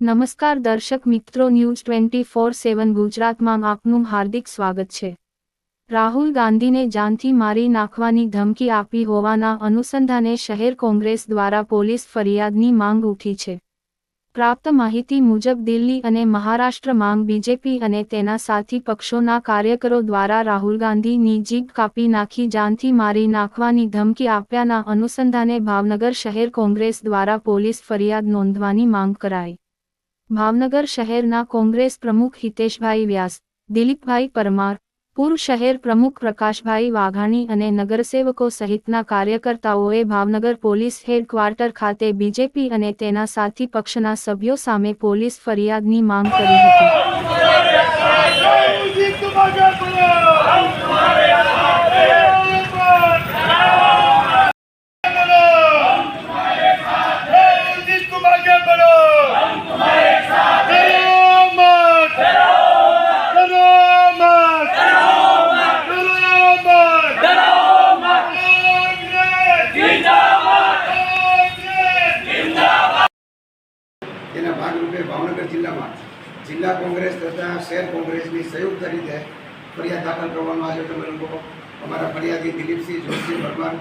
નમસ્કાર દર્શક મિત્રો, ન્યૂઝ ટ્વેન્ટી ફોર સેવન ગુજરાતમાં આપનું હાર્દિક સ્વાગત છે. રાહુલ ગાંધીને જાનથી મારી નાખવાની ધમકી આપી હોવાના અનુસંધાને શહેર કોંગ્રેસ દ્વારા પોલીસ ફરિયાદની માંગ ઉઠી છે. પ્રાપ્ત માહિતી મુજબ દિલ્હી અને મહારાષ્ટ્ર માંગ બીજેપી અને તેના સાથી પક્ષોના કાર્યકરો દ્વારા રાહુલ ગાંધીની જીભ કાપી નાખી જાનથી મારી નાખવાની ધમકી આપ્યાના અનુસંધાને ભાવનગર શહેર કોંગ્રેસ દ્વારા પોલીસ ફરિયાદ નોંધવાની માંગ કરાઈ. ભાવનગર શહેરના કોંગ્રેસ પ્રમુખ હિતેશભાઈ વ્યાસ દિલીપભાઈ પરમાર પૂર્વ શહેર પ્રમુખ પ્રકાશભાઈ વાઘાણી અને નગરસેવકો સહિતના કાર્યકર્તાઓએ ભાવનગર પોલીસ હેડક્વાર્ટર ખાતે બીજેપી અને તેના સાથી પક્ષના સભ્યો સામે પોલીસ ફરિયાદની માંગ કરી હતી जीत તેના ભાગરૂપે ભાવનગર જિલ્લામાં જિલ્લા કોંગ્રેસ તથા શહેર કોંગ્રેસની સંયુક્ત રીતે ફરિયાદ દાખલ કરવામાં આવ્યો તમે લોકો અમારા ફરિયાદી દિલીપસિંહ જોશી ભગવાન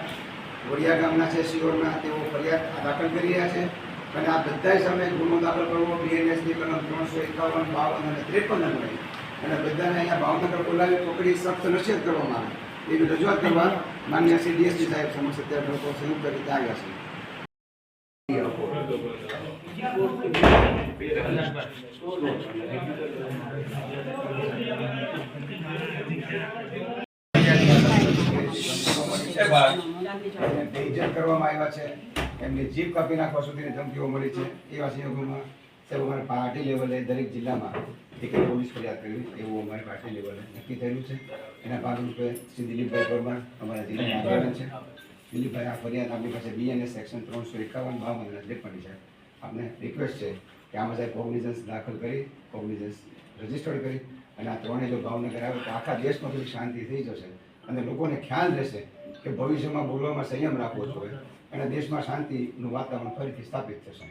ગોળિયા ગામના છે, શિહોરના, તેઓ ફરિયાદ દાખલ કરી રહ્યા છે. અને આ બધાય સામે ગુનો દાખલ કરવો બીએનએસની કલમ ત્રણસો એકાવન બાવન અને ત્રેપન અન્વયે અને બધાને અહીંયા ભાવનગર બોલાવી પકડી સખ્ત નસીહત કરવામાં આવે. એવી રજૂઆત કરવા માન્ય શ્રી ડીએસપી સાહેબ સમક્ષ અત્યારે લોકો સંયુક્ત રીતે આવ્યા છે. કરવામાં આવ્યા છે. એમની જીભ કાપી નાખવા સુધીની ધમકીઓ મળી છે. એવા સંજોગોમાં સાહેબ, અમારે પાર્ટી લેવલે દરેક જિલ્લામાં એક પોલીસ ફરિયાદ કરવી એવું અમારે પાર્ટી લેવલે નક્કી થયેલું છે. એના ભાગરૂપે શ્રી દિલીપભાઈ પરમાર અમારા જિલ્લાના આગળ છે. દિલીપભાઈ, આ ફરિયાદ આપણી પાસે બીએનએસ સેક્શન ત્રણસો એકાવન બાવન અને ત્રેપન છે આપને રિક્વેસ્ટ છે કે આમાં સાહેબ કોગ્નિઝન્સ દાખલ કરી કોગ્નિઝન્સ રજીસ્ટર્ડ કરી અને આ ત્રણેય જો ભાવનગર આવે તો આખા દેશમાં થોડી શાંતિ થઈ જશે અને લોકોને ખ્યાલ રહેશે કે ભવિષ્યમાં બોલવામાં સંયમ રાખવો જોઈએ અને દેશમાં શાંતિનું વાતાવરણ ફરીથી સ્થાપિત થશે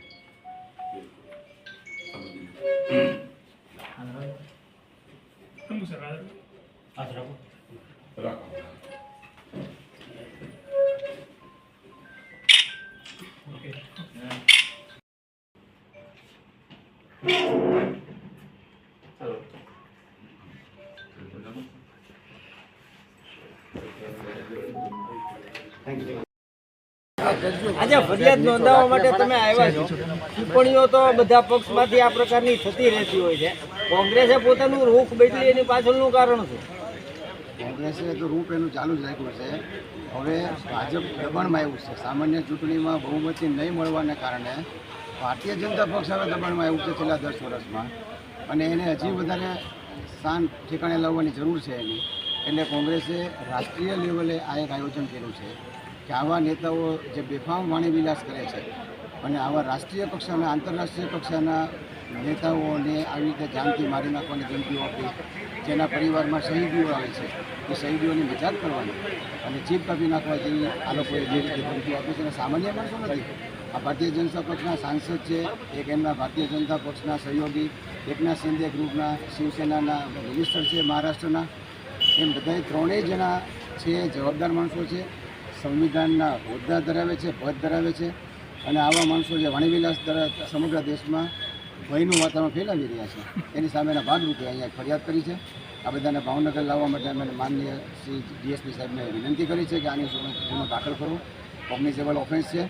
રાખો થેન્ક યુ આજે ફરિયાદ નોંધાવવા માટે તમે આવ્યા છો. ટિપ્પણીઓ તો બધા પક્ષમાંથી આ પ્રકારની થતી રહેતી હોય છે. કોંગ્રેસે પોતાનું રૂખ બદલી એની પાછળનું કારણ શું? કોંગ્રેસે તો રૂપ એનું ચાલુ જ રાખ્યું છે. હવે ભાજપ દબાણમાં આવ્યું છે. સામાન્ય ચૂંટણીમાં બહુમતી નહીં મળવાને કારણે ભારતીય જનતા પક્ષ હવે દબાણમાં આવ્યું છે છેલ્લા દસ વર્ષમાં. અને એને હજી વધારે સ્થાન ઠેકાણે લાવવાની જરૂર છે એની. એટલે કોંગ્રેસે રાષ્ટ્રીય લેવલે આ એક આયોજન કર્યું છે. કે આવા નેતાઓ જે બેફામ વાણીવિલાસ કરે છે અને આવા રાષ્ટ્રીય કક્ષાના આંતરરાષ્ટ્રીય કક્ષાના નેતાઓને આવી રીતે જાનથી મારી નાખવાની ધમકીઓ આપી, જેના પરિવારમાં શહીદીઓ આવે છે, એ શહીદીઓની મજાક કરવાની અને ચીપ કાપી નાખવા જેવી આ લોકોએ જે રીતે ધમકીઓ આપી છે. સામાન્ય માણસો નથી. આ ભારતીય જનતા પક્ષના સાંસદ છે, એક એમના ભારતીય જનતા પક્ષના સહયોગી, એકના શિંદે ગ્રુપના, શિવસેનાના મિનિસ્ટર છે, મહારાષ્ટ્રના. એમ બધાય ત્રણેય જણા છે, જવાબદાર માણસો છે. સંવિધાનના હોદ્દા ધરાવે છે, પદ ધરાવે છે અને આવા માણસો જે વણીવિલાસ સમગ્ર દેશમાં ભયનું વાતાવરણ ફેલાવી રહ્યા છે, એની સામેના ભાગરૂપે અહીંયા ફરિયાદ કરી છે. આ બધાને ભાવનગર લાવવા માટે અમે માનનીય શ્રી ડીએસપી સાહેબને વિનંતી કરી છે કે આની ગુનો દાખલ કરો કોગ્નિઝેબલ ઓફેન્સ છે,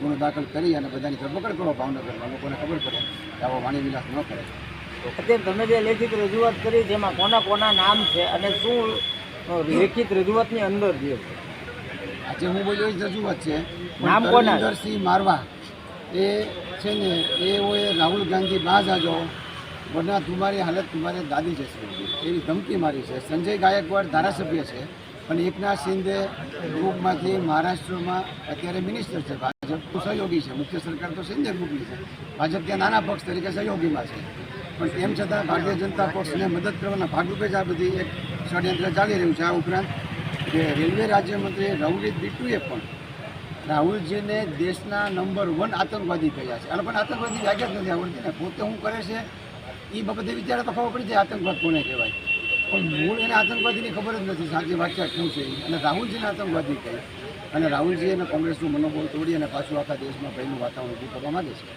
ગુનો દાખલ કરી અને બધાની ધરપકડ કરો. ભાવનગરમાં લોકોને ખબર પડે કે આવો વાણીવિલાસ ન કરે. અત્યારે તમે જે લેખિત રજૂઆત કરી, જેમાં કોના કોના નામ છે અને શું લેખિત રજૂઆતની અંદર જે આજે હું બોલ્યો એ જ રજૂઆત છે નામ કોના? મારવા. એ છે ને એઓએ રાહુલ ગાંધી બાજ જાજો. વરના તમારી હાલત તમારે દાદી જશે એવી ધમકી મારી છે. સંજય ગાયકવાડ ધારાસભ્ય છે પણ એકનાથ શિંદે ગ્રુપમાંથી મહારાષ્ટ્રમાં અત્યારે મિનિસ્ટર છે. ભાજપ સહયોગી છે. મુખ્ય સરકાર તો શિંદે ગ્રુપની છે. ભાજપ ત્યાં નાના પક્ષ તરીકે સહયોગીમાં છે. પણ તેમ છતાં ભારતીય જનતા પક્ષને મદદ કરવાના ભાગરૂપે જ આ બધી એક ષડયંત્ર ચાલી રહ્યું છે. આ ઉપરાંત કે રેલવે રાજ્યમંત્રી રવનીત બિટ્ટુએ પણ રાહુલજીને દેશના નંબર વન આતંકવાદી કહ્યા છે. અને પણ આતંકવાદી લાગ્યા જ નથી આવડતી ને પોતે શું કરે છે? એ બાબતે વિચારે તો ખબર પડી જાય આતંકવાદ કોને કહેવાય. પણ મૂળ એને આતંકવાદીની ખબર જ નથી. સાચી વાક્યા શું છે. અને રાહુલજીને આતંકવાદી કહે. અને રાહુલજી અને કોંગ્રેસનું મનોબળ તોડી અને પાછું આખા દેશમાં ભયનું વાતાવરણ ઊભું કરવા માગે છે.